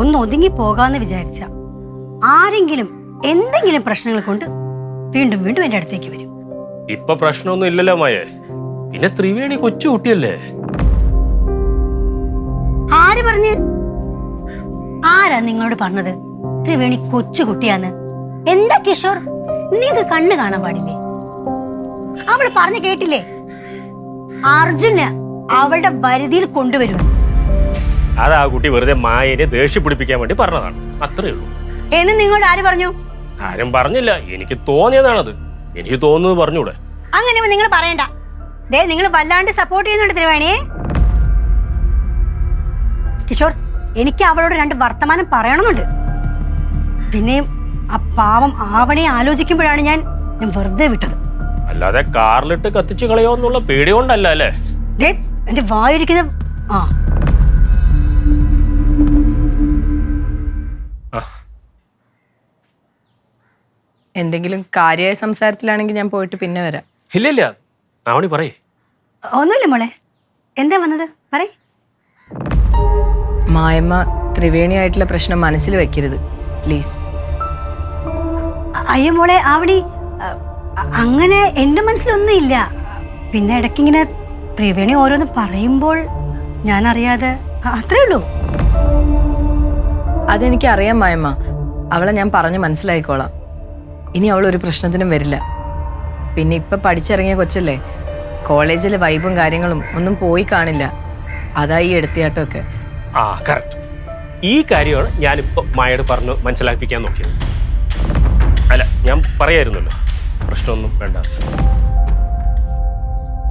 ഒന്ന് ഒതുങ്ങി പോകാന്ന് വിചാരിച്ച ആരെങ്കിലും എന്തെങ്കിലും പ്രശ്നങ്ങൾ കൊണ്ട് വീണ്ടും വീണ്ടും എന്റെ അടുത്തേക്ക് വരും. ഇപ്പൊ പ്രശ്നമൊന്നും ഇല്ലല്ലോ മായേ പിന്നെ ത്രിവേണി കൊച്ചു കുട്ടിയല്ലേ? ആര് പറഞ്ഞു? ആരാ നിങ്ങളോട് പറഞ്ഞത്? ത്രിവേണി കൊച്ചു കുട്ടിയാന്ന്. എന്താ കിഷോർ? നിങ്ങൾക്ക് കണ്ണ് കാണാൻ പാടില്ലേ? അവൾ പറഞ്ഞു കേട്ടില്ലേ? അർജുന് അവളുടെ വരുതിയിൽ കൊണ്ടുവരുമെന്ന്. അത് ആ കുട്ടി വെറുതെ മായനെ ദേഷ്യം പിടിപ്പിക്കാൻ വേണ്ടി പറഞ്ഞതാണ്. അത്രേ ഉള്ളൂ. എന്ന് നിങ്ങളോട് ആര് പറഞ്ഞു? ആരും പറഞ്ഞില്ല. എനിക്ക് തോന്നിയതാണത്. എനിക്ക് തോന്നുന്നത് പറഞ്ഞൂടെ. അങ്ങനെ നിങ്ങൾ പറയണ്ട. ദേ നിങ്ങൾ വല്ലാണ്ട് സപ്പോർട്ട് ചെയ്യുന്നുണ്ട് ത്രിവേണിയെ. കിഷോർ എനിക്ക് അവളോട് രണ്ട് വർത്തമാനം പറയണമെന്നുണ്ട്. പിന്നെയും ആ പാവം ആവണെ ആലോചിക്കുമ്പോഴാണ് ഞാൻ ഞാൻ വെറുതെ വിട്ടത്. അല്ലാതെ കാറിലിട്ട് കത്തിച്ചു കളയോ എന്നുള്ള പേടി കൊണ്ടല്ല അല്ലേ? എന്റെ വായിരിക്കുന്ന ആ, എന്തെങ്കിലും കാര്യമായ സംസാരത്തിലാണെങ്കിൽ ഞാൻ പോയിട്ട് പിന്നെ വരാം. ഇല്ല ഇല്ല ആവണി പറയേ. ഒന്നുമില്ല മോളെ. എന്താ വന്നത്? പറയ്. മായമ്മ ത്രിവേണിയായിട്ടുള്ള പ്രശ്നം മനസ്സിൽ വെക്കരുത്. പ്ലീസ്. അയ്യോ മോളെ ആവണി. അ, അങ്ങനെ എന്റെ മനസ്സിലൊന്നും ഇല്ല പിന്നെ ഇടയ്ക്കിങ്ങനെ ത്രിവേണി ഓരോന്ന് പറയുമ്പോൾ ഞാൻ അറിയാതെ അ- അത്രേ ഉള്ളൂ. അതെനിക്ക് അറിയാം മായമ്മ. അവളെ ഞാൻ പറഞ്ഞു മനസ്സിലായിക്കോളാം ഇനി അവൾ ഒരു പ്രശ്നത്തിനും വരില്ല. പിന്നെ ഇപ്പം പഠിച്ചിറങ്ങിയ കൊച്ചല്ലേ? കോളേജിലെ വൈബും കാര്യങ്ങളും ഒന്നും പോയി കാണില്ല. അതാ ഈ എടുത്തിയാട്ടമൊക്കെ. ആ കറക്റ്റ് ഈ കാര്യമാണ് ഞാനിപ്പോ മായോട് പറഞ്ഞു മനസ്സിലാക്കിപ്പിക്കാൻ നോക്കിയത്. അല്ല ഞാൻ പറയായിരുന്നല്ലോ. പ്രശ്നമൊന്നും വേണ്ട.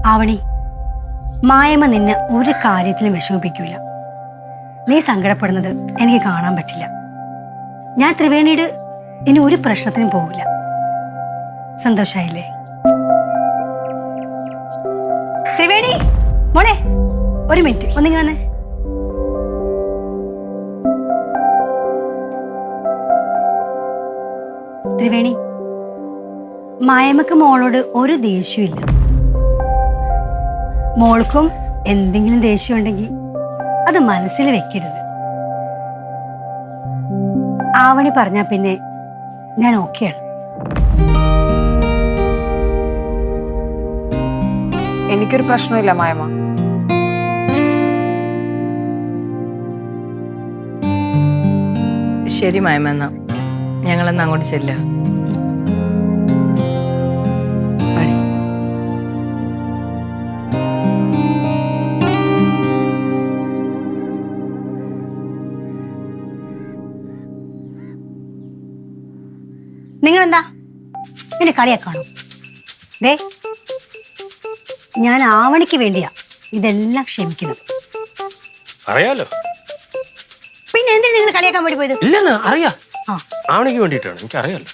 ആവണി മായമ്മ നിന്നെ ഒരു കാര്യത്തിലും വിഷമിപ്പിക്കൂല. നീ സങ്കടപ്പെടുന്നത് എനിക്ക് കാണാൻ പറ്റില്ല. ഞാൻ ത്രിവേണിയുടെ ഇനി ഒരു പ്രശ്നത്തിനും പോവില്ല. സന്തോഷായില്ലേ? ത്രിവേണി മോളെ ഒരു മിനിറ്റ് ഒന്നിങ്ങ വന്നേ. ത്രിവേണി മായമ്മക്ക് മോളോട് ഒരു ദേഷ്യമില്ല മോൾക്കും എന്തെങ്കിലും ദേഷ്യമുണ്ടെങ്കിൽ അത് മനസ്സിൽ വെക്കരുത്. ആവണി പറഞ്ഞാൽ പിന്നെ ഞാൻ ഓക്കെയാണ്. എനിക്കൊരു പ്രശ്നമില്ല മായമ്മ. ശരി മായമ്മ എന്നാ. ഞങ്ങളെന്നാ അങ്ങോട്ട് ചെല്ലുക. എന്നെ കളിയാക്കാണോ ദേ ഞാൻ ആവണിക്ക് വേണ്ടിയാ ഇതെല്ലാം ക്ഷമിക്കുന്നത്. അറിയാലോ? പിന്നെ എന്തിനാ നിങ്ങൾ കളിയാക്കാൻ വേണ്ടി പോയത്? ഇല്ലെന്ന് അറിയാ. ആവണിക്ക് വേണ്ടിയിട്ടാണ്. എനിക്ക് അറിയാലോ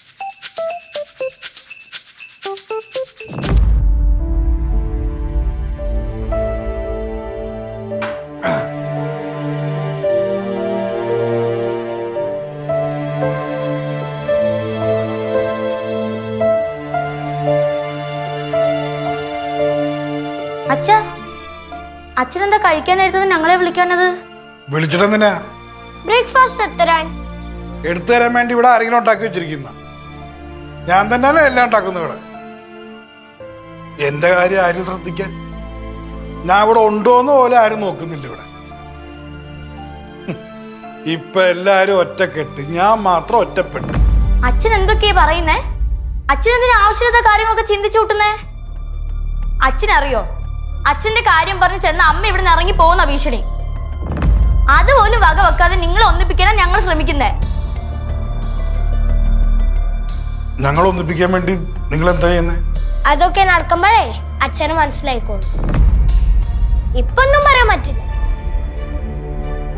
അച്ഛ അച്ഛനെന്താ കഴിക്കാൻ നേരത്തത് ഞങ്ങളെ വിളിക്കാനത്? വിളിച്ചിട്ടെന്തിനാ? ബ്രേക്ക്ഫാസ്റ്റ് എത്തരാൻ. എടുത്തു തരാൻ വേണ്ടി ഇവിടെ ആരെങ്കിലും ഉണ്ടാക്കി വെച്ചിരിക്കുന്ന. ഞാൻ തന്നെയല്ലേ എല്ലാം ഉണ്ടാക്കുന്നത് ഇവിടെ. എന്റെ കാര്യം ആരും ശ്രദ്ധിക്കാൻ. ഞാൻ ഇവിടെ ഉണ്ടോന്ന് പോലെ ആരും നോക്കുന്നില്ല ഇവിടെ. ഇപ്പൊ എല്ലാരും ഒറ്റക്കെട്ട്. ഞാൻ മാത്രം ഒറ്റപ്പെട്ടു. അച്ഛൻ എന്തൊക്കെയാ പറയുന്നേ? അച്ഛൻ എന്തിനാവശ്യമില്ലാത്ത കാര്യങ്ങളൊക്കെ ചിന്തിച്ചു കൂട്ടുന്നേ? അച്ഛനറിയോ? അച്ഛന്റെ കാര്യം പറഞ്ഞ് ചെന്ന അമ്മ ഇവിടെ നിന്ന് ഇറങ്ങി പോകുന്ന ഭീഷണി. അതുപോലും വക വെക്കാതെ നിങ്ങൾ ഒന്നിപ്പിക്കാനാ ഞങ്ങൾ ശ്രമിക്കുന്നേ. ഞങ്ങൾ ഒന്നിപ്പിക്കാൻ വേണ്ടി നിങ്ങൾ എന്താ ചെയ്യുന്നേ? അതൊക്കെ നടക്കുമ്പോഴേ അച്ഛന് മനസ്സിലായിക്കോളും. ഇപ്പൊന്നും പറയാൻ പറ്റില്ല.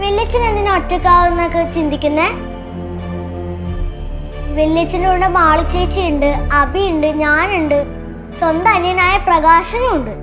വെള്ളിച്ചൻ എന്തിനാ ഒറ്റക്കാവുന്നൊക്കെ ചിന്തിക്കുന്നേ? വെള്ളിച്ചന്റെ കൂടെ മാളി ചേച്ചി ഉണ്ട് അബി ഉണ്ട് ഞാനുണ്ട്. സ്വന്തം അനിയനായ പ്രകാശനും ഉണ്ട്